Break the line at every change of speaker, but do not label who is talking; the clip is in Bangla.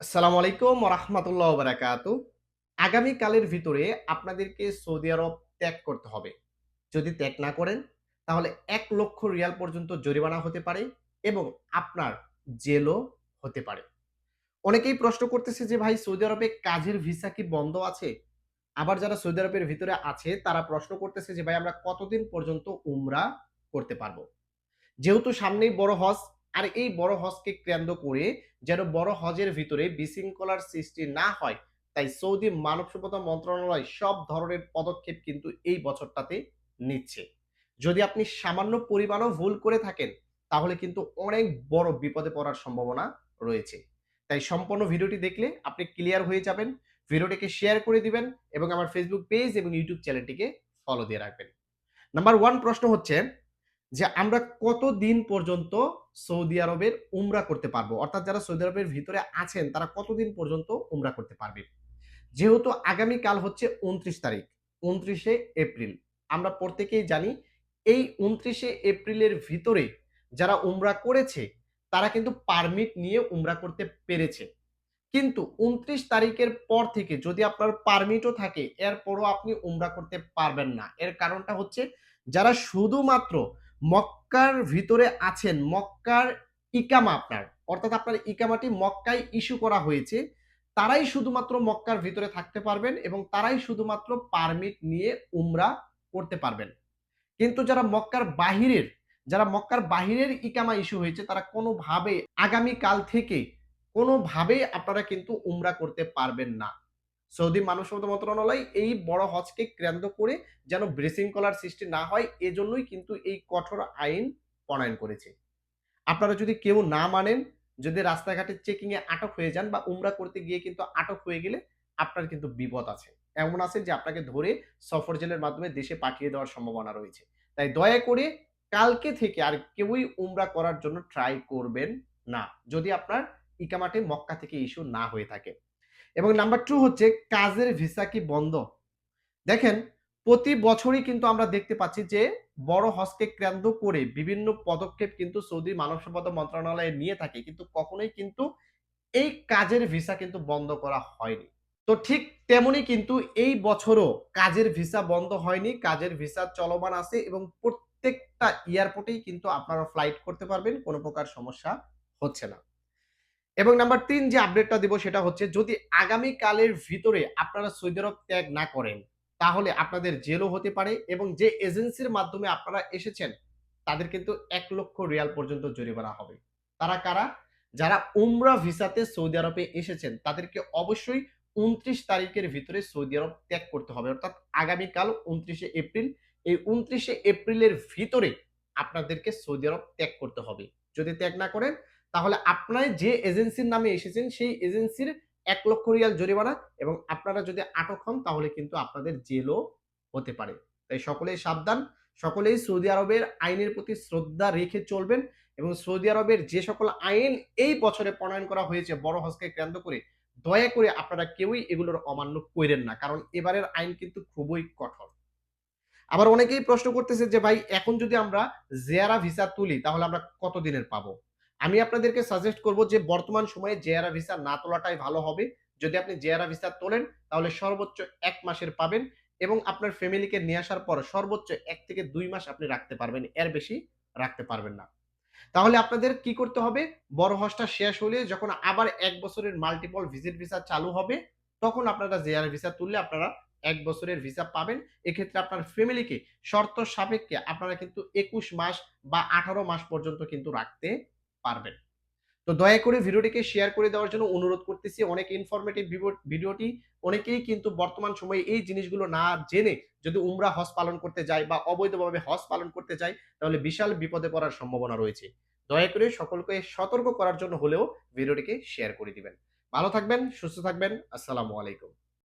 আসসালামু আলাইকুম রহমতুল্লাহ বারাকাতু আগামীকালের ভিতরে আপনাদেরকে সৌদি আরব ত্যাগ করতে হবে। যদি ত্যাগ না করেন, তাহলে এক লক্ষ রিয়াল পর্যন্ত জরিমানা হতে পারে এবং আপনার জেলও হতে পারে। অনেকেই প্রশ্ন করতেছে যে, ভাই, সৌদি আরবে কাজের ভিসা কি বন্ধ আছে? আবার যারা সৌদি আরবের ভিতরে আছে, তারা প্রশ্ন করতেছে যে, ভাই, আমরা কতদিন পর্যন্ত উমরা করতে পারব? যেহেতু সামনেই বড় হজ আর এই বড় হজকে কেন্দ্র করে যেন বড় হজের ভিতরে বিশৃঙ্খলার সৃষ্টি না হয়, তাই সৌদি মানব সম্পদ মন্ত্রণালয় সব ধরনের পদক্ষেপ কিন্তু এই বছরটাতে নিচ্ছে। যদি আপনি সামান্য পরিমাণও ভুল করে থাকেন, তাহলে কিন্তু অনেক বড় বিপদে পড়ার সম্ভাবনা রয়েছে। তাই সম্পূর্ণ ভিডিওটি দেখলে আপনি ক্লিয়ার হয়ে যাবেন, ভিডিওটিকে শেয়ার করে দিবেন এবং আমার ফেসবুক পেজ এবং ইউটিউব চ্যানেলটিকে ফলো দিয়ে রাখবেন। নাম্বার ওয়ান প্রশ্ন হচ্ছে যে আমরা কতদিন পর্যন্ত সৌদি আরবের উমরা করতে পারব? অর্থাৎ যারা সৌদি আরবের ভিতরে আছেন, তারা কতদিন পর্যন্ত উমরা করতে পারবে? যেহেতু আগামীকাল হচ্ছে উনত্রিশ তারিখ, উনত্রিশে এপ্রিল। আমরা প্রত্যেকেই জানি এই উনত্রিশে এপ্রিলের ভিতরে যারা উমরা করেছে, তারা কিন্তু পারমিট নিয়ে উমরা করতে পেরেছে। কিন্তু উনত্রিশ তারিখের পর থেকে যদি আপনার পারমিটও থাকে, এরপরও আপনি উমরা করতে পারবেন না। এর কারণটা হচ্ছে যারা শুধুমাত্র মক্কার ভিতরে আছেন, মক্কার ইকামা আপনার। অর্থাৎ আপনার ইকামাটি মক্কায় ইস্যু করা হয়েছে। তারাই শুধুমাত্র মক্কার ভিতরে থাকতে পারবেন এবং তারাই শুধুমাত্র পারমিট নিয়ে উমরা করতে পারবেন। কিন্তু যারা মক্কার বাহিরের, যারা মক্কার বাহিরের ইকামা ইস্যু হয়েছে, তারা কোনোভাবে আগামী কাল থেকে কোনোভাবেই আপনারা কিন্তু উমরা করতে পারবেন না। সৌদি মানব সম্পদ মন্ত্রণালয় এই বড় হজকে কেন্দ্র করে যেন বিশৃঙ্খলার সৃষ্টি না হয়, এজন্যই কিন্তু এই কঠোর আইন প্রণয়ন করেছে। আপনারা যদি কেউ না মানেন, যদি রাস্তাঘাটে চেকিং এ আটক হয়ে যান বা উমরা করতে গিয়ে কিন্তু আটক হয়ে গেলে আপনার কিন্তু বিপদ আছে। এমন আছে যে আপনাকে ধরে সফর জেলের মাধ্যমে দেশে পাঠিয়ে দেওয়ার সম্ভাবনা রয়েছে। তাই দয়া করে কালকে থেকে আর কেউই উমরা করার জন্য ট্রাই করবেন না, যদি আপনার ইকামাটে মক্কা থেকে ইস্যু না হয়ে থাকে। এবং নাম্বার টু হচ্ছে কাজের ভিসা কি বন্ধ? দেখেন, প্রতি বছরই কিন্তু আমরা দেখতে পাচ্ছি যে বড় হজকে কেন্দ্র করে বিভিন্ন পদক্ষেপ কিন্তু সৌদি মানব সম্পদ মন্ত্রণালয়ে নিয়ে থাকে, কিন্তু কখনোই কিন্তু এই কাজের ভিসা কিন্তু বন্ধ করা হয়নি। তো ঠিক তেমনি কিন্তু এই বছরও কাজের ভিসা বন্ধ হয়নি, কাজের ভিসা চলমান আছে এবং প্রত্যেকটা এয়ারপোর্টেই কিন্তু আপনারা ফ্লাইট করতে পারবেন, কোনো প্রকার সমস্যা হচ্ছে না। এবং নাম্বার তিন যে আপডেটটা দিব সেটা হচ্ছে, যদি আগামী কালের ভিতরে আপনারা সৌদি আরব ত্যাগ না করেন, তাহলে আপনাদের জেলও হতে পারে এবং যে এজেন্সির মাধ্যমে আপনারা এসেছেন, তাদের কিন্তু এক লক্ষ রিয়াল পর্যন্ত জরিমানা হবে। তারা কারা? যারা উমরা ভিসাতে সৌদি আরবে এসেছেন, তাদেরকে অবশ্যই উনত্রিশ তারিখের ভিতরে সৌদি আরব ত্যাগ করতে হবে। অর্থাৎ আগামীকাল উনত্রিশে এপ্রিল, এই উনত্রিশে এপ্রিলের ভিতরে আপনাদেরকে সৌদি আরব ত্যাগ করতে হবে। যদি ত্যাগ না করেন তাহলে আপনার যে এজেন্সির নামে এসেছেন, সেই এজেন্সির এক লক্ষ রিয়াল জরিমানা এবং আপনারা যদি আটক হন, তাহলে কিন্তু আপনাদের জেলও হতে পারে। তাই সকলেই সাবধান, সকলেই সৌদি আরবের আইনের প্রতি শ্রদ্ধা রেখে চলবেন এবং সৌদি আরবের যে সকল আইন এই বছরে প্রণয়ন করা হয়েছে, বড় হজকে কেন্দ্র করে, দয়া করে আপনারা কেউই এগুলোর অমান্য করেন না, কারণ এবারের আইন কিন্তু খুবই কঠোর। আবার অনেকেই প্রশ্ন করতেছে যে, ভাই, এখন যদি আমরা জেয়ারা ভিসা তুলি, তাহলে আমরা কতদিনের পাবো? আমি আপনাদেরকে সাজেস্ট করব যে, বর্তমান সময়ে জেআরআ ভিসা না তোলাটাই ভালো হবে। যদি আপনি জেআরআ ভিসা তোলেন, তাহলে সর্বোচ্চ এক মাসের পাবেন এবং আপনার ফ্যামিলিকে নিয়ে আসার পর সর্বোচ্চ এক থেকে দুই মাস আপনি রাখতে পারবেন। এর বেশি রাখতে পারবেন না। তাহলে আপনাদের কি করতে হবে? বড় হজটা শেষ হলে যখন আবার এক বছরের মাল্টিপল ভিজিট ভিসা চালু হবে, তখন আপনারা জেআর ভিসা তুললে আপনারা এক বছরের ভিসা পাবেন। এক্ষেত্রে আপনার ফ্যামিলিকে শর্ত সাপেক্ষে আপনারা কিন্তু একুশ মাস বা আঠারো মাস পর্যন্ত কিন্তু রাখতে পারবেন। তো দয়া করে ভিডিওটিকে শেয়ার করে দেওয়ার জন্য অনুরোধ করতেছি, অনেক ইনফরমেটিভ ভিডিওটি অনেকেই কিন্তু বর্তমান সময়ে এই জিনিসগুলো না জেনে যদি উমরা হজ পালন করতে যায় বা অবৈধভাবে হজ পালন করতে যায়, তাহলে বিশাল বিপদে পড়ার সম্ভাবনা রয়েছে। দয়া করে সকলকে সতর্ক করার জন্য হলেও ভিডিওটিকে শেয়ার করে দিবেন। ভালো থাকবেন, সুস্থ থাকবেন, আসসালামু আলাইকুম।